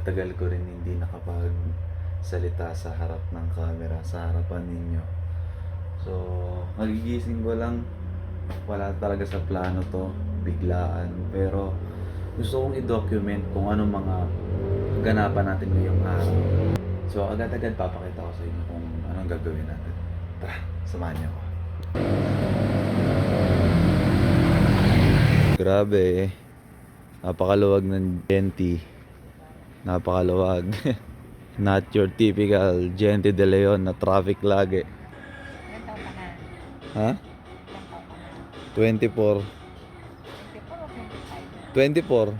Tagal-tagal ko rin hindi nakapag salita sa harap ng camera, sa harapan ninyo. So, magigising ko lang. Wala talaga sa plano to, biglaan. Pero, gusto kong i-document kung ano mga ganapan natin ngayong araw. So, agad-agad papakita ko sa inyo kung anong gagawin natin. Tara, samahan niyo ako. Grabe eh. Napakaluwag ng Genti. Napakaluwag. Not your typical Genti de Leon na traffic lagi. Ha? 24. 24.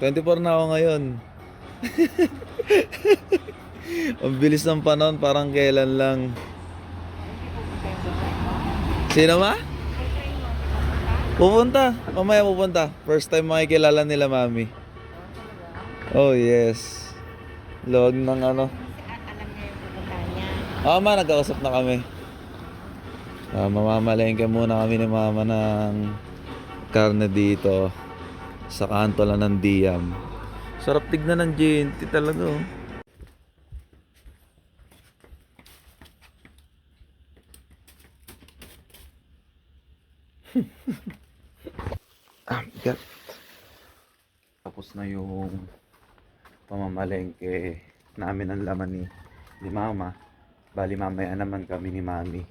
24 na ako ngayon. Ang bilis ng panahon, parang kailan lang. Sino ma? Pupunta. Mamaya pupunta. First time makikilala nila mami. Oh, yes. Log ng ano. Ah, ma, nagkausap na kami. Ah, mamamalengke muna kami ni mama ng karne dito sa kanto lang ng Diam. Sarap tignan ng GNT talaga oh. Ah, bigat. Tapos na yung pamamalengke namin ang laman ni, ni mama. Bali mamaya naman kami ni mami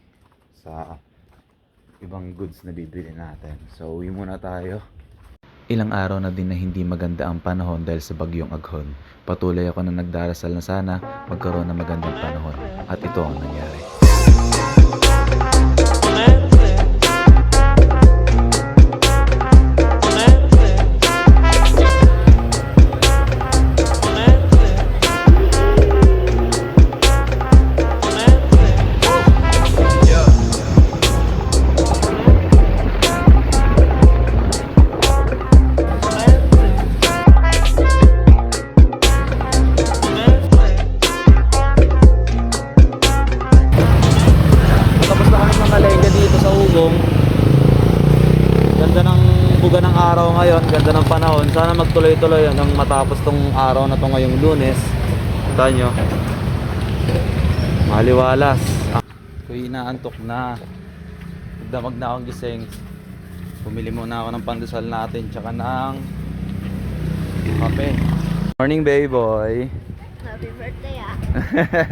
sa ibang goods na bibili natin. So uwi muna tayo. Ilang araw na din na hindi maganda ang panahon dahil sa bagyong aghon. Patuloy ako na nagdarasal na sana magkaroon ng magandang panahon. At ito ang nangyari. Matapos tong araw na to ngayong lunes. Kita nyo. Maliwalas. Kuy inaantok na. Damag na akong gising. Bumili muna ako ng pandesal natin tsaka ng kape. Morning baby boy. Happy birthday ah.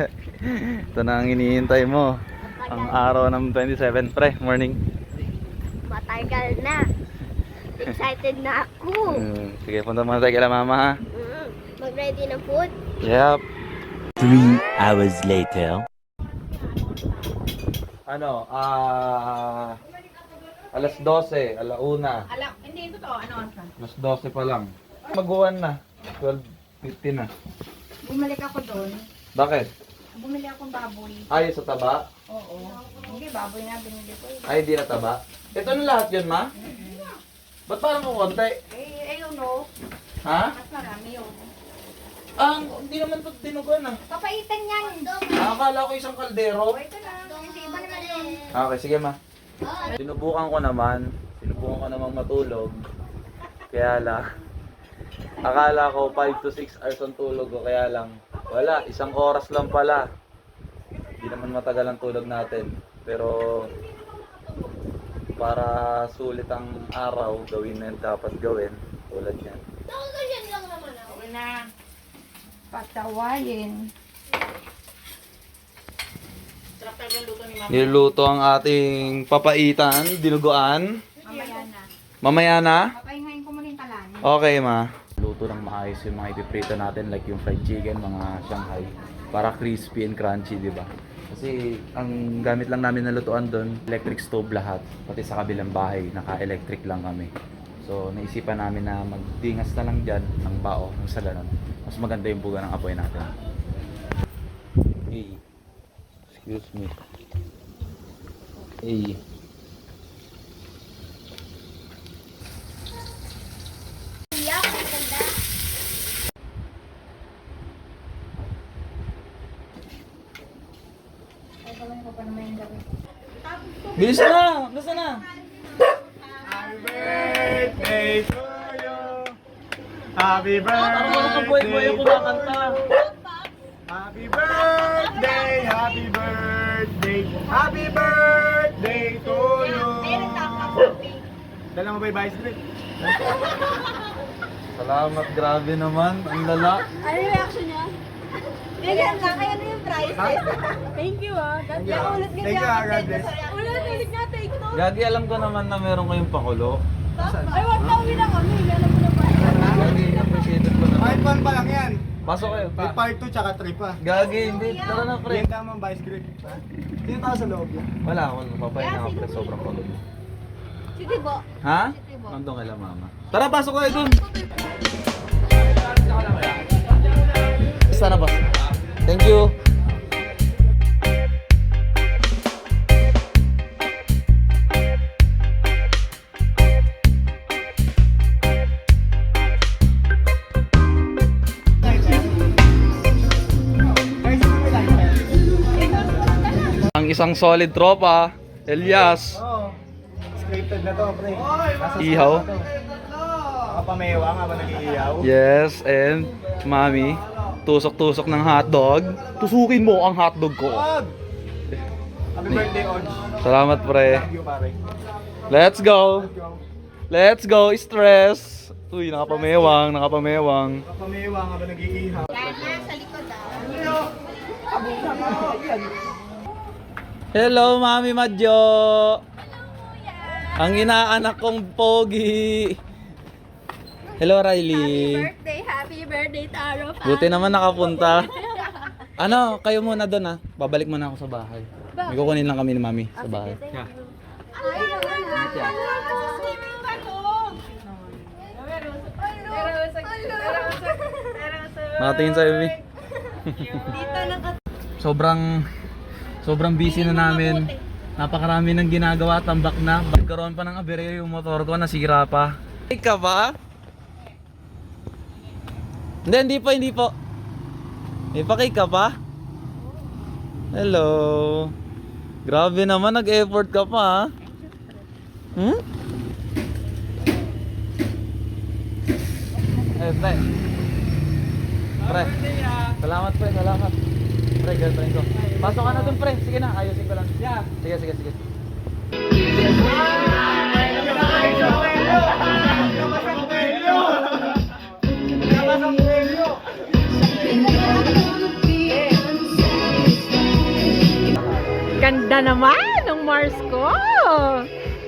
Ito na ang iniintay mo. Ang araw ng 27 pre, morning. Matagal na. Excited na ako. Mm, sige, punta muna tayo kila mama ha. Mm. Mag-ready ng food. Yep. Three hours later. Ano, ah... alas 12, alauna. Alam, hindi totoo. Ano oras? Alas 12 pa lang. Mag-uwan na. 12.50 na. Bumalik ako doon. Bakit? Bumili akong baboy. Ay, sa taba? Oo. Hindi, baboy na binili ko. eh. Ay, di na taba. Ito na lahat yun, ma? Ba't parang kukunti? Eh, ayun no. Ha? Mas marami yun. Ang, hindi naman ito tinugan ah. Papaitan yan. Akala ko isang kaldero. O, ito lang. Hindi naman yun. Okay, sige ma. Sinubukan ko naman. Sinubukan ko namang matulog. Kaya lang. Akala ko 5 to 6 hours ang tulog ko. Kaya lang. Wala. Isang oras lang pala. Hindi naman matagal ang tulog natin. Pero para sulit ang araw, gawin na yung dapat gawin. Tulad yan. Okay na. Patawayin. Niluluto ang ating papaitan, dinuguan. Mamaya na. Mamaya na. Papahingayin ko muna yung kalan. Okay ma. Luto ng maayos yung mga ipiprito natin like yung fried chicken, mga Shanghai. Para crispy and crunchy, di ba? Kasi ang gamit lang namin na lutuan doon, electric stove lahat. Pati sa kabilang bahay, naka-electric lang kami. So, naisipan namin na magdingas na lang dyan ng bao, ng sa ganun. Mas maganda yung buga ng apoy natin. Hey, excuse me. Hey. Iyak, ang ganda. Bilis na! Basta na! birthday to you. Happy Boy-boy birthday. ako kumakanta. Happy birthday, happy birthday, happy birthday to you. Dala mo ba yung vice grip? Salamat, grabe naman. Ang lala. Ano yung reaction niya? Ganyan lang, kaya na yung prize. Thank you ah. God Thank you. Thank you, ah, God bless. Ulit nga, take two. Gagi, alam ko naman na meron kayong pakulo. Ay, wag na uwi na kami. Alam mo na ba? Gagi, appreciated ko Part naman. 1 pa lang yan. Pasok kayo. May part 2 tsaka 3 pa. Gagi, hindi. Tara na, pre. Yan tamang vice grip. Dito tayo sa loob yan. Wala, wala. Papayin ako, pre. Sobrang pagod. Sige po. Ha? Nandun kay la mama. Tara, pasok kayo dun. Sana, boss. Thank you. Isang solid tropa, Elias. Oo. Scripted na to, pre. Nasa Ihaw. Nakapamewa nga ba nag-iihaw? Yes, and mami, tusok-tusok ng hotdog. Tusukin mo ang hotdog ko. Happy birthday, Odge. Salamat, pre. Thank you, pare. Let's go. Let's go. Stress. Uy, nakapamewang, nakapamewang. Nakapamewa nga ba nag-iihaw? Yan, sa likod ah. Hello, Mami Madjo. Ang inaanak kong pogi. Hello, Riley. Birthday, happy birthday, Taro. Buti naman nakapunta. Ano, kayo muna doon ah. Babalik muna ako sa bahay. May kukunin lang kami ni Mami sa bahay. Ay, Nakatingin sa'yo, Mi. sobrang sobrang busy na namin. Napakarami ng ginagawa, tambak na. Magkaroon pa ng aberya yung motor ko, nasira pa. Ika ba? Hindi, hindi po, hindi po. May pakik ka pa? Hello. Grabe naman, nag-effort ka pa ha. Hmm? Eh, pre. Pre. Salamat pre, salamat. Pre, girlfriend ko. Pasok ka na dun pre. Sige na, ayusin ko lang. Yeah. Sige, sige, sige. Ganda naman ng Mars ko.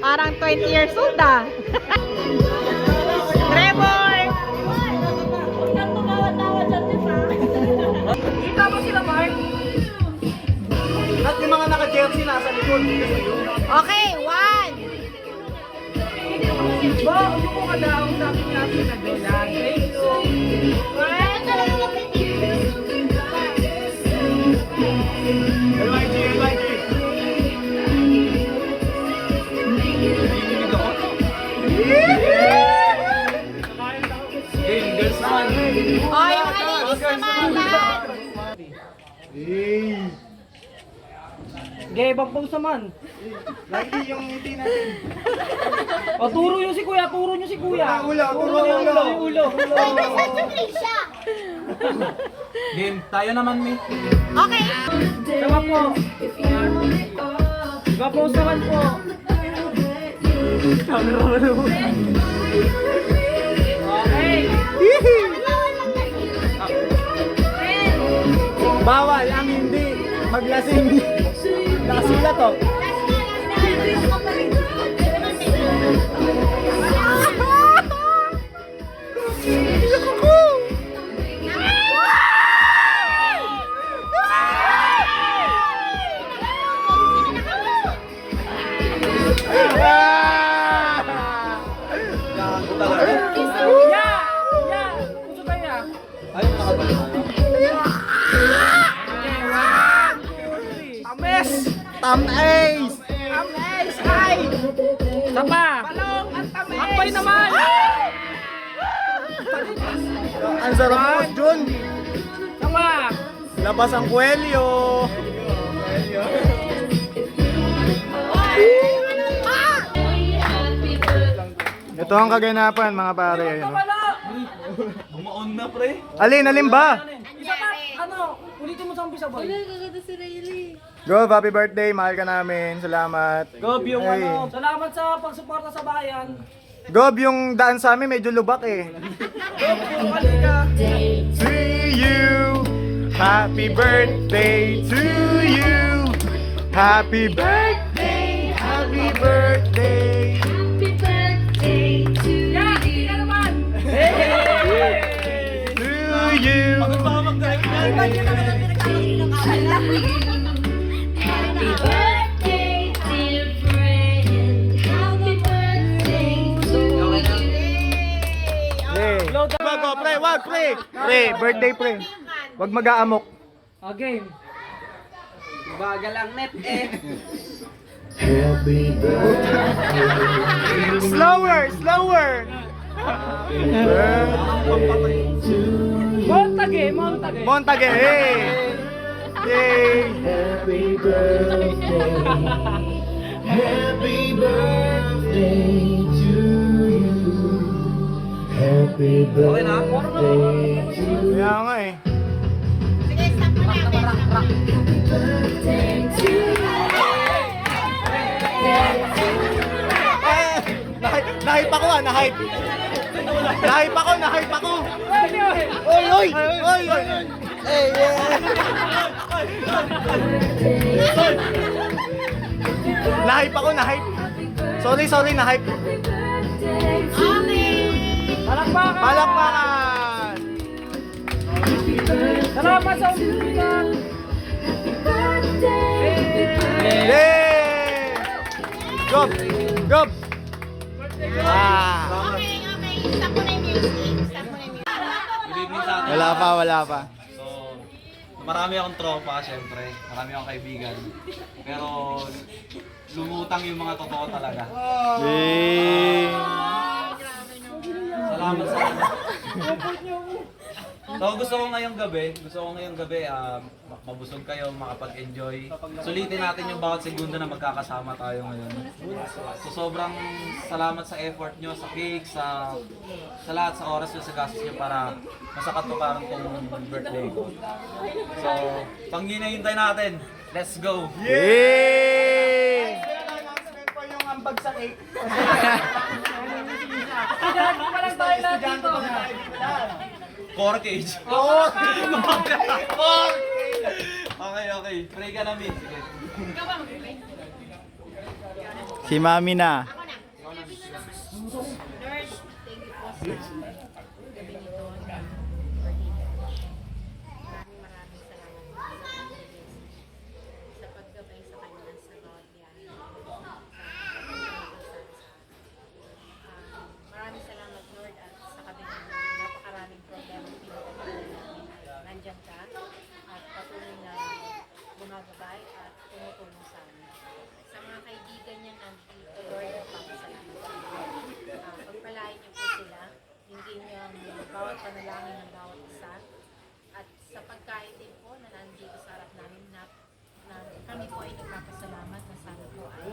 Parang 20 years old ah. mga naka-jersey nasa likod. Okay, one. Ba, umupo ka daw. Sabi niya sa nagdala. Thank you. LYG, Gay, bagpag saman. Lagi yung ngiti natin. O, turo nyo si kuya, turo nyo si kuya. Ulo, ulo, nyo ulo. yung ulo. Game, tayo naman, Mi. Okay. Diba po? Diba po naman po? Okay. Bawal ang hindi maglasing. Nakasulat to. Tames! Tames! Isa pa. Akbay naman. Ang sarap po, Jun! Isa pa. Labas ang kwelyo! Ito ang kaganapan mga pare. Ayun. Bumaon na, pre. Alin, alin ba? Isa pa. Ano? Ulitin mo sa umpisa, boy. Go, happy birthday. Mahal ka namin. Salamat. Gob yung Hey. ano. Salamat sa pagsuporta sa bayan. Gob, yung daan sa amin medyo lubak eh. Gob, kalika. To you, happy birthday to you. Happy birthday, happy birthday. Pre, pre. Birthday, pre. Wag mag-aamok. Ah, game. Slower, slower. Montage, montage. Montage, hey. Yay. Okay na? Kaya nga eh. Ah, nahype, nahype ako ah, nahype. Nahype ako, nahype ako. Oy, oy, oy, oy. Hey, yeah. Nahype ako, nahype. Sorry, sorry, nahype. Palakpakan. Palakpakan. Salamat sa ulitin. Yay! Gob! Gob! Ah! Okay, okay. Stop mo na yung music. Stop mo na yung music. Good evening sa atin. Wala pa, wala pa. So, marami akong tropa, syempre. Marami akong kaibigan. Pero, lumutang yung mga totoo talaga. Yay! Salamat sa So, gusto ko ngayong gabi, gusto ko ngayong gabi, ah, mabusog kayo, makapag-enjoy. Sulitin natin yung bawat segundo na magkakasama tayo ngayon. So, sobrang salamat sa effort nyo, sa cake, sa, sa lahat, sa oras nyo, sa gastos nyo para masakatuparan tong birthday ko. So, pangginahintay natin. Let's go! Yay! po yung ambag sa cake. Estudyante pa. Core cage. Oo! Okay, okay. Pray ka namin. Sige. Si Mami na. Lord, thank you po sa gabi nito na Maraming maraming salamat sa paggabay sa kanya sa bawat biyahe. Um, Maraming salamat Lord at sa kabila ng napakaraming problema pinagdadaanan namin ay nandyan ka at patuloy na bumagabay at tumutulong sa amin. Sa mga kaibigan niya nandito Lord at papasalamat uh, pagpalain niyo po sila, hindi niyo ang bawat panalangin ng bawat isa, at sa pagkain din po na nandito sa harap namin na, na kami po ay nagpapasalamat na sana po ay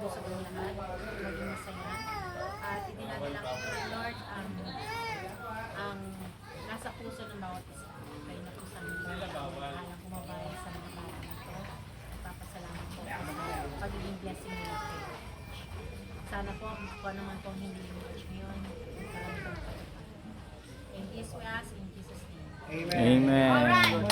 busog ang lahat, maging masaya. At idinadalangin ko rin Lord ang, ang nasa puso ng bawat isa. Kayo na po sa amin, Lord, ang bahalang kumabay sa mga parang ito. Nagpapasalamat po sa pagiging blessing nila kayo. Sana po, kung ano man pong hindi mo pagpapalala. In this we ask, in Jesus' name. Amen.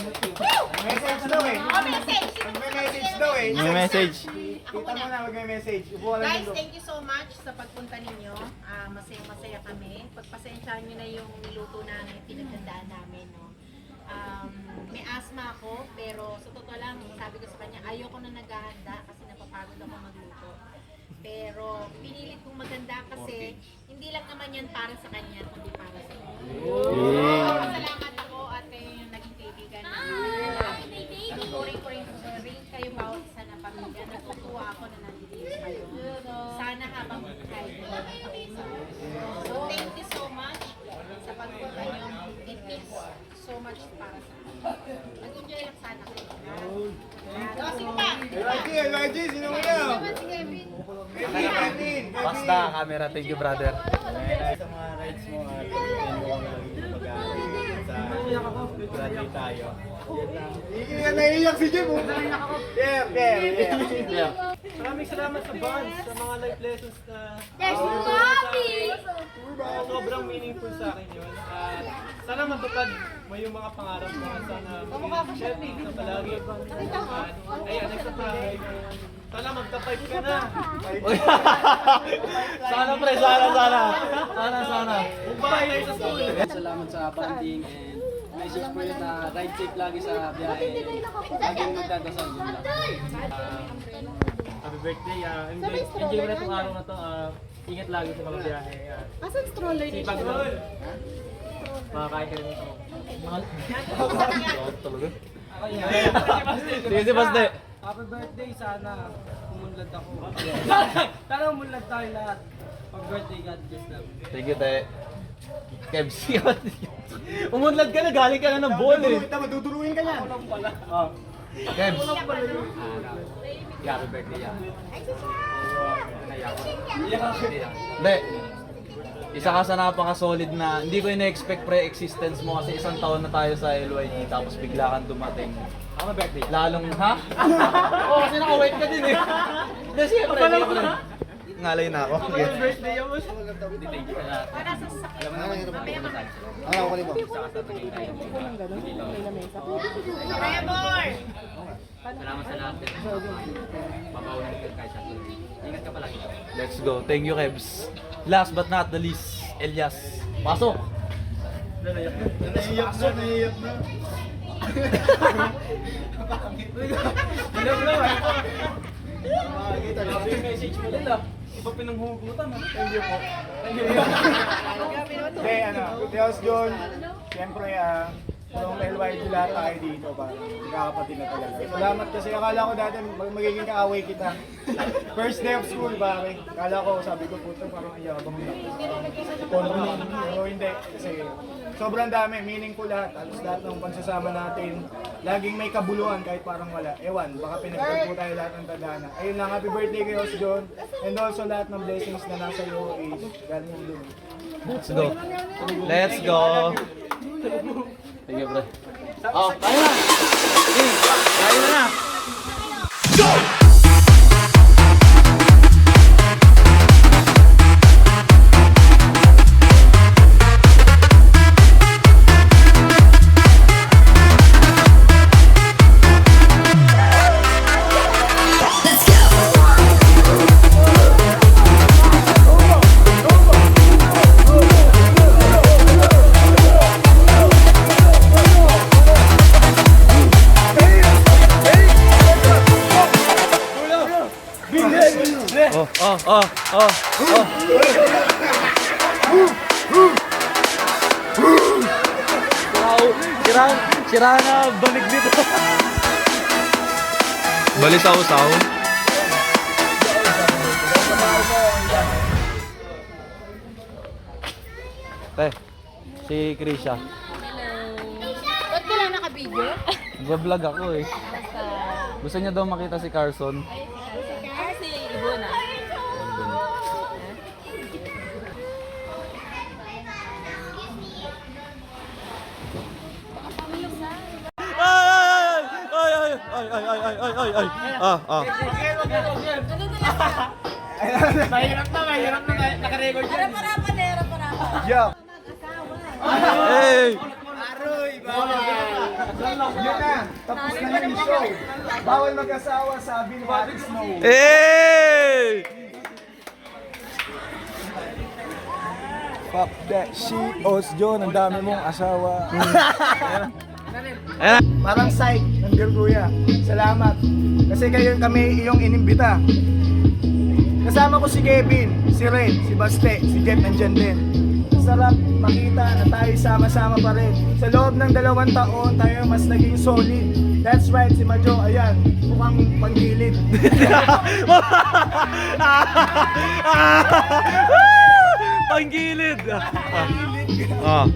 Message daw eh. Oh, message! May message daw eh. May message. Ako Kita mo na, mag-message. Guys, thank you so much sa pagpunta ninyo. Ah, masaya-masaya kami. Pagpasensyahan nyo na yung niluto namin, pinagdandaan namin. No? Um, may asthma ako, pero sa totoo lang, sabi ko sa kanya, ayoko na naghahanda kasi napapagod ako magluto. Pero pinilit kong maganda kasi hindi lang naman yan para sa kanya, kundi para sa iyo. Yeah. Salamat ako at yung naging kaibigan. Ah, my baby! At sorry ko rin, sorry kayo bawat camera, thank you brother. Sa mga rides mo at lagi mag-aaral sa graduate tayo. Iiyak naiiyak si Jim. Yeah, yeah, yeah. Maraming salamat sa bonds, sa mga life lessons na There's mommy! uh, sobrang meaningful sa akin yun. At sana matupad mo yung mga pangarap mo. Sana maging healthy ka palagi. At ayan, next na Sana magka-pipe ka na. sana pre, sana, sana. Sana, sana. Bye tayo sa school. Salamat sa bonding and message po yun na ride safe lagi sa biyahe. Laging magdadasal yun lang. Happy birthday. ah. enjoy, enjoy mo na itong araw na to. ah. ingat lagi sa mga biyahe. ah. Asan stroller ni Sipag mo. Makakain ka rin ito. Sige, si Baste. Happy birthday, sana umunlad ako. sana umunlad tayo lahat. Pag birthday, God bless them. Thank you, te. Kebs, Umunlad ka na, galing ka na ng ball eh. Maduduruin ka niyan. Oh. Kebs. Happy birthday yan. Hindi. Isa ka sa napaka-solid na, hindi ko ina-expect pre-existence mo kasi isang taon na tayo sa LYG tapos bigla kang dumating. Ako birthday. Lalong, ha? Oo, kasi naka-wait ka din eh. Hindi, siyempre, siyempre. Ngalay na ako. Happy birthday, Amos. Para sa sakit. Mamaya ka. Ano ako nito? Salamat sa lahat. Mabawin ka kahit sa Ingat ka palagi. Let's go. Thank you, Kebs. Last but not the least, Elias. Pasok! Naiiyak na, naiiyak na. Hello, bro. Happy message mo nila. Iba pinanghugutan ha. Thank you po. Thank you. Hindi, ano, Teos John, siyempre, ah, yung LYG lahat tayo dito, parang magkakapatid na talaga. Salamat kasi akala ko dati mag- magiging kaaway kita. First day of school, pare. Akala ko, sabi ko, puto, parang ayabang na. Kontra na. Pero hindi, kasi sobrang dami, meaningful lahat. Halos lahat ng pagsasama natin, laging may kabuluhan kahit parang wala. Ewan, baka pinagtagpo tayo lahat ng tadhana. Ayun lang, happy birthday kay Os John. And also lahat ng blessings na nasa iyo is galing yung doon. Let's go. Let's go. Thank you, bro. Oh, kaya na! Kaya na na! Oh, oh. Sira, sira na banig dito. Balisaw-saw. Te, si Krisha. Ba't ka lang naka-video? Nag-vlog ako eh. Gusto niya daw makita si Carson. Ay, ay, ay, ay, ay, ay, ay. Ah, ah. Mahirap na, mahirap na. Naka-record yan. Yo! Hey! Yun na! Tapos na yung show! Bawal mag-asawa sabi ni Ate Snow. Hey! Fuck that shit, Os John, ang dami mong asawa. Ayan na. Parang psych ng girl kuya. Salamat. Kasi kayo kami iyong inimbita. Kasama ko si Kevin, si Red, si Baste, si Jeff nandyan din. Sarap makita na tayo sama-sama pa rin. Sa loob ng dalawang taon, tayo mas naging solid. That's right, si Majo, ayan, mukhang panggilid. Panggilid! Oh.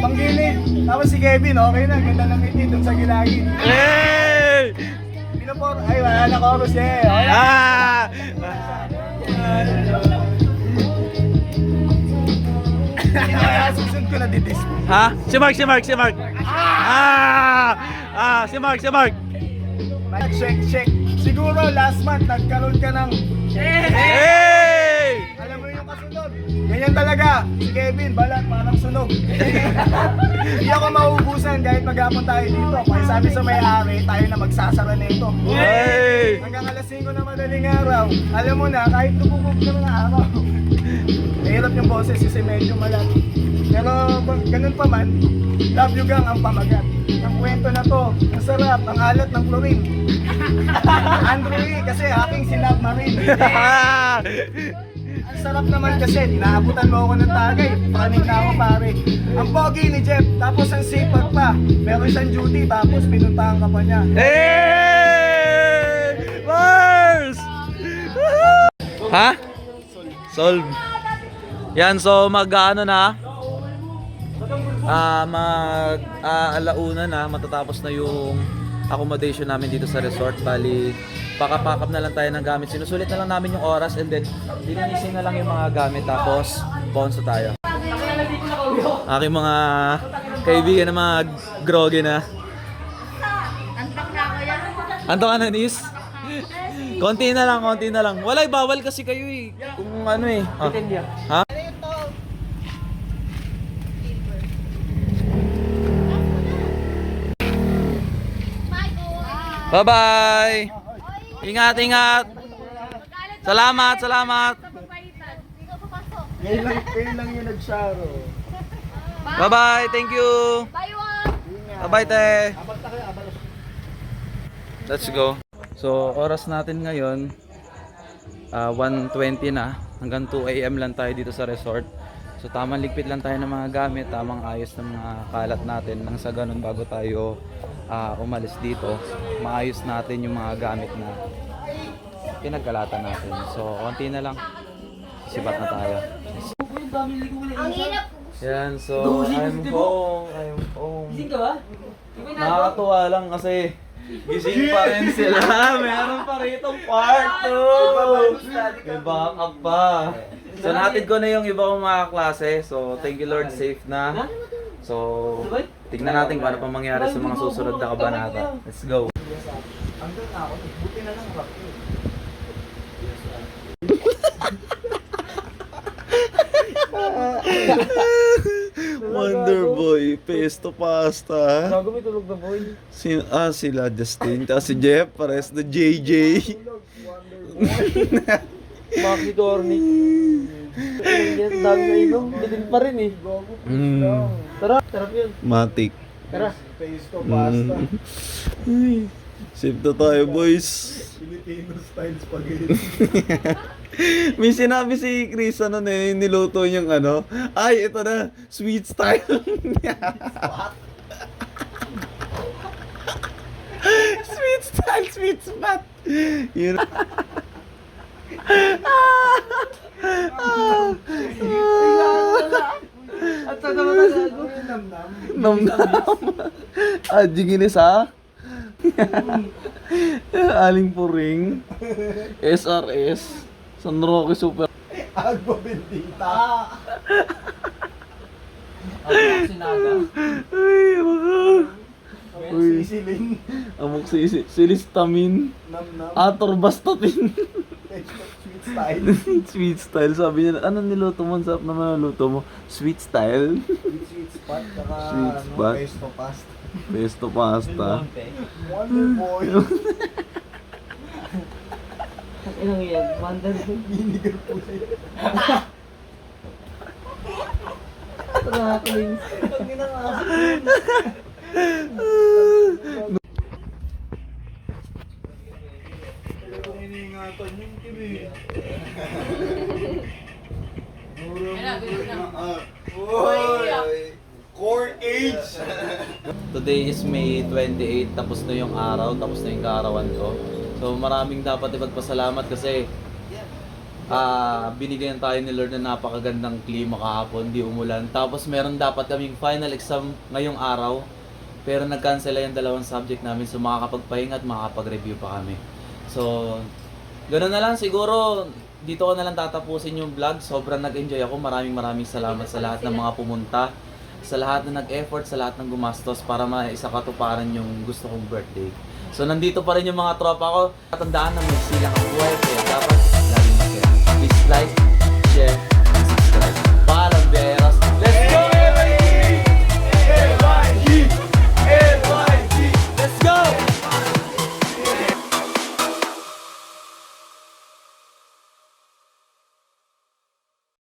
Panggilid. Tapos si Kevin, okay na. Ganda ng ngiti dun sa gilagid. Hey! Pinapor, ay wala na chorus eh. Okay. Ah! Kaya susunod ko na didis. Ha? Si Mark, si Mark, si Mark. Ah! Ah, si Mark, si Mark. Check, check. Siguro last month nagkaroon ka ng Hey! Alam mo yung kasunod. Ganyan talaga. Si Kevin, balat, parang sunog. Hindi ako mauubusan kahit maghapon tayo dito. Kaya sabi sa may-ari, tayo na magsasara na ito. Hey! Hanggang alas 5 na madaling araw. Alam mo na, kahit lumubog na ng araw. Mahirap yung boses kasi medyo malat. Pero ganun pa man, love you gang ang pamagat. Ang kwento na to, ang sarap, ang alat ng chlorine. Andrew E, kasi aking sinab marine. Ang sarap naman kasi, naabutan mo ako ng tagay. Praning na ako pare. Ang pogi ni Jeff, tapos ang sipag pa. Meron siyang duty, tapos pinuntahan ka pa niya. Hey! Mars! ha? Solve. Yan, so mag ano na? Ah, mag ah, alauna na, matatapos na yung accommodation namin dito sa resort. Bali, pakapakap na lang tayo ng gamit. Sinusulit na lang namin yung oras and then lilinisin na lang yung mga gamit tapos bounce na tayo. Aking mga kaibigan na mga groggy na. Antok ka na, Nis? Konti na lang, konti na lang. Walay, bawal kasi kayo eh. Kung ano eh. Ah. Ha? Bye-bye! Ingat, ingat! Salamat, salamat! Ngayon lang, ngayon lang yung nag-sharo. Bye-bye, thank you! Bye-bye, te! Let's go. So, oras natin ngayon, ah, 1.20 na. Hanggang 2 a.m. lang tayo dito sa resort. So, tamang ligpit lang tayo ng mga gamit, tamang ayos ng mga kalat natin. Nang sa ganun, bago tayo ah, umalis dito, maayos natin yung mga gamit na pinagkalatan natin. So, konti na lang. Sibat na tayo. Ang hirap. Yan, so I'm home. I'm home. Gising ka ba? Nakakatuwa lang kasi gising pa rin sila. Meron pa rito part 2. May backup pa. So natin ko na yung iba kong mga klase. So thank you Lord, safe na. So tignan natin kung ano pa mangyari sa mga susunod na kabanata. Let's go. Wonder Boy, Pesto Pasta. Gago may tulog na boy. Si, ah, sila Justin. Tapos si Jeff, pares na JJ. Maki Dornick. Yan, dami na inom. Bitin pa rin eh. mm, Tara, sarap yun. matik. Tara. Pesto pasta. Mm. Na tayo, boys. Filipino style spaghetti. May sinabi si Chris, ano na yun, niluto niyang ano. Ay, ito na, sweet style. sweet style, sweet spot. Yun. At sa naman na gago. Namnam. Ah, giginis ha? Aling Puring. SRS. San Roque Super. Agbo bendita. Sinaga. Ay, baka. Uy, Sisiling. amok si si Silistamin. Nam nam. Atorbastatin. Style. Sweet style. Sabi niya, ano niluto mo? Sarap naman ang luto mo. Sweet style. Sweet sweet spot. Saka Sweet ano, spot. pesto pasta. Pesto pasta. Wonder boy. Ang inang yan. Wonder. Vinegar po siya. Nakakaling. Iningatan yung kimi. Oy! Core age! Today is May 28, tapos na yung araw, tapos na yung kaarawan ko. So maraming dapat ipagpasalamat kasi ah binigyan tayo ni Lord na napakagandang klima kahapon, di umulan. Tapos meron dapat kaming final exam ngayong araw. Pero nag-cancel yung dalawang subject namin so makakapagpahinga at makakapag-review pa kami. So, ganoon na lang siguro dito ko na lang tatapusin yung vlog. Sobrang nag-enjoy ako. Maraming maraming salamat sa lahat ng mga pumunta. Sa lahat na nag-effort, sa lahat ng gumastos para maisa katuparan yung gusto kong birthday. So nandito pa rin yung mga tropa ko. Tatandaan na may silang ang buhay kaya dapat laging masaya. Please like,